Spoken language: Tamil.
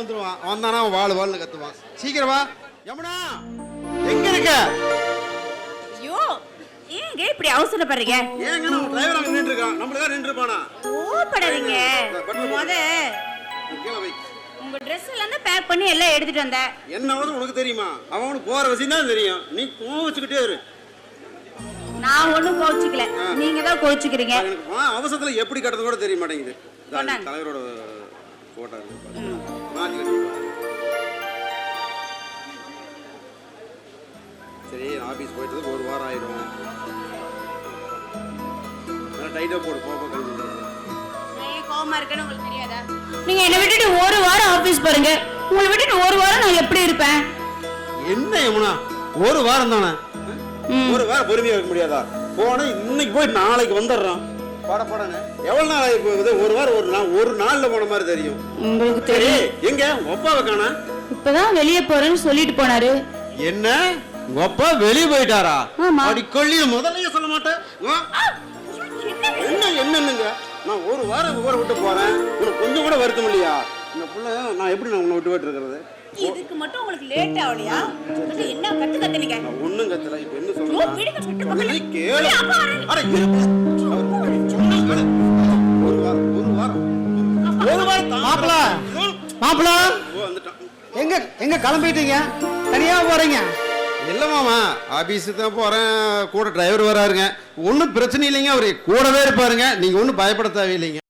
வந்துருவான். வந்தானா அவன் வாழ் வாழ்னு கத்துவான். சீக்கிரம் வா. யமுனா எங்க இருக்க? ஐயோ ஏங்க இப்படி அவசரப்படுறீங்க? ஏங்க நம்ம டிரைவர் அங்க நின்று இருக்கான். நம்மளுக்கு நின்று இருப்பானா? கோபப்படாதீங்க முத உங்க ட்ரெஸ் எல்லாம் பேக் பண்ணி எல்லாம் எடுத்துட்டு வந்தேன் என்னவது உனக்கு தெரியுமா? அவனுக்கு போற விஷயம் தான் தெரியும். நீ கோவச்சுக்கிட்டே இரு. நான் ஒண்ணும் கோச்சிக்கல நீங்க தான் வா, அவசரத்துல எப்படி கட்டுறது கூட தெரிய மாட்டேங்குது. தலைவரோட சரி ஆபீஸ் போயிட்டு ஒரு வாரம் ஆயிடும் டைட்டா போடு போக கழிவு ஏன் கோவமா இருக்கேன்னு உங்களுக்கு தெரியாதா? நீங்க என்ன விட்டுட்டு ஒரு வாரம் ஆபீஸ் பாருங்க. உங்களை விட்டுட்டு ஒரு வாரம் நான் எப்படி இருப்பேன்? என்ன யமுனா? ஒரு வாரம் தானே. ஒரு வாரம் பொறுமையா இருக்க முடியாதா? போனா இன்னைக்கு போய் நாளைக்கு வந்துடுறான் பட படன்னு எவ்வளவு நாள் ஆகி போகுது? ஒரு வாரம் ஒரு நாள் ஒரு நாள்ல போன மாதிரி தெரியும். உங்களுக்கு சரி எங்க? உங்க அப்பாவை காணா? இப்பதான் வெளியே போறேன்னு சொல்லிட்டு போனாரு. என்ன? உங்க அப்பா வெளிய போயிட்டாரா. அடி கொள்ளிய முதல்லயே சொல்ல மாட்டேன்? என்ன என்னன்னுங்க நான் ஒரு வாரம் ஊரை விட்டு போறேன். உனக்கு கொஞ்சம் கூட வருத்தம் இல்லையா? இந்த புள்ள நான் எப்படி நான் உன்னை விட்டு போயிட்டு இருக்கிறது? இதுக்கு மட்டும் உங்களுக்கு லேட் ஆகலையா? என்ன கத்து கத்துனீங்க? நான் ஒண்ணும் கத்தல இப்ப என்ன சொல்றேன் முதல்ல. கேளு. அட. ஒரு வாரம் ஒரு வாரம். ஒரு வாரம் மாப்பிள. தாங்க. மாப்பிள. ஓ வந்துட்டான். எங்க எங்க கிளம்பிட்டீங்க? தனியா போறீங்க? இல்லை மாமா ஆஃபீஸுக்கு தான் போகிறேன் கூட டிரைவர் வராருங்க. ஒன்றும் பிரச்சனை இல்லைங்க. அவர் கூடவே இருப்பாருங்க. நீங்கள் ஒன்றும் பயப்பட தேவையில்லைங்க.